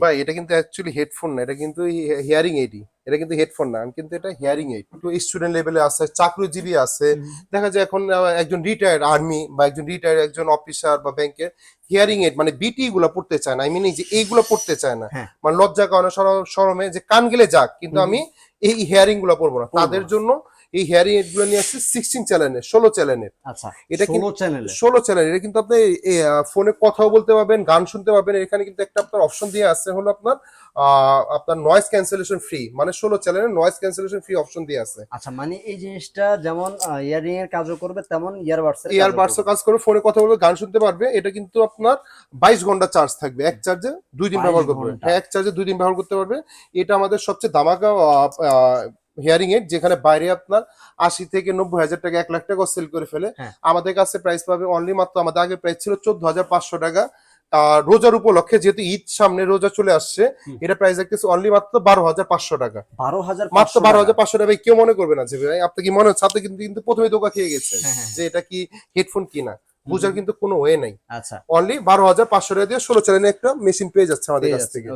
ভাই এটা কিন্তু অ্যাকচুয়ালি হেডফোন না এটা কিন্তু হিয়ারিং এইডই এটা কিন্তু হেডফোন না আমি কিন্তু এটা হিয়ারিং এইড একটু স্টুডেন্ট লেভেলে আছে চাকরিজীবী আছে দেখা যায় এখন একজন রিটায়ার্ড আর্মি বা একজন রিটায়ার্ড একজন অফিসার বা ব্যাংকের হিয়ারিং এইড মানে বিটি গুলো পড়তে চায় না আই মিন যে এইগুলো পড়তে চায় না। হ্যাঁ। মানে লজ্জা কারণে সর- শরমে যে কান গেলে যাক কিন্তু আমি এই হিয়ারিংগুলো পড়ব না। তাদের জন্য এই হিয়ারিংগুলো নিয়ে আসছে সিক্সটিন চ্যানেলের ষোলো চ্যানেলের আচ্ছা এটা কিন্তু- ষোলো চ্যানেল এটা কিন্তু আপনি ফোনে কথাও বলতে পারবেন গান শুনতে পারবেন এখানে কিন্তু একটা আপনার অপশন দিয়ে আছে হলো আপনার আপনার নয়েজ ক্যান্সেলেশন ফ্রি মানে ষোলো চ্যানেলের নয়েজ ক্যান্সেলেশন ফ্রি অপশন দিয়ে আছে আচ্ছা মানে এই জিনিসটা যেমন ইয়ারিং এর কাজও করবে তেমন ইয়ারবাডস এর ইয়ার কাজও বাডসও করবে। কাজ করে ফোনে কথা বলবে গান শুনতে পারবে এটা কিন্তু আপনার বাইশ ঘণ্টা চার্জ থাকবে এক চার্জে দুই দিন ব্যবহার করবে ঘণ্টা। হ্যাঁ এক চার্জে দুই দিন ব্যবহার করতে পারবে এটা আমাদের সবচেয়ে দামাকা হিয়ারিং এড যেখানে বাইরে আপনার আশি থেকে নব্বই হাজার টাকা এক লাখ টাকা সেল করে ফেলে। হ্যাঁ। আমাদের কাছে প্রাইস পাবে অনলি মাত্র আমাদের আগে প্রাইস ছিল চোদ্দ হাজার পাঁচশো টাকা। রোজার উপলক্ষে যেহেতু ঈদ সামনে রোজা চলে আসছে এটা প্রাইস রাখতেছে অনলি মাত্র বারো হাজার পাঁচশো টাকা। বারো হাজার মাত্র বারো হাজার পাঁচশো টাকা কেউ মনে করবে না যে ভাই আপনি কি মনে হচ্ছে? আপনি কিন্তু কিন্তু প্রথমে ধোকা খেয়ে গেছে হ্যাঁ, হ্যাঁ। যে এটা কি হেডফোন কিনা। বুঝার কিন্তু কোনো ওয়ে নাই। আচ্ছা। অনলি বারো হাজার পাঁচশো টাকা দিয়ে ষোলো চ্যানেলে একটা মেশিন পেয়ে যাচ্ছে আমাদের কাছ থেকে।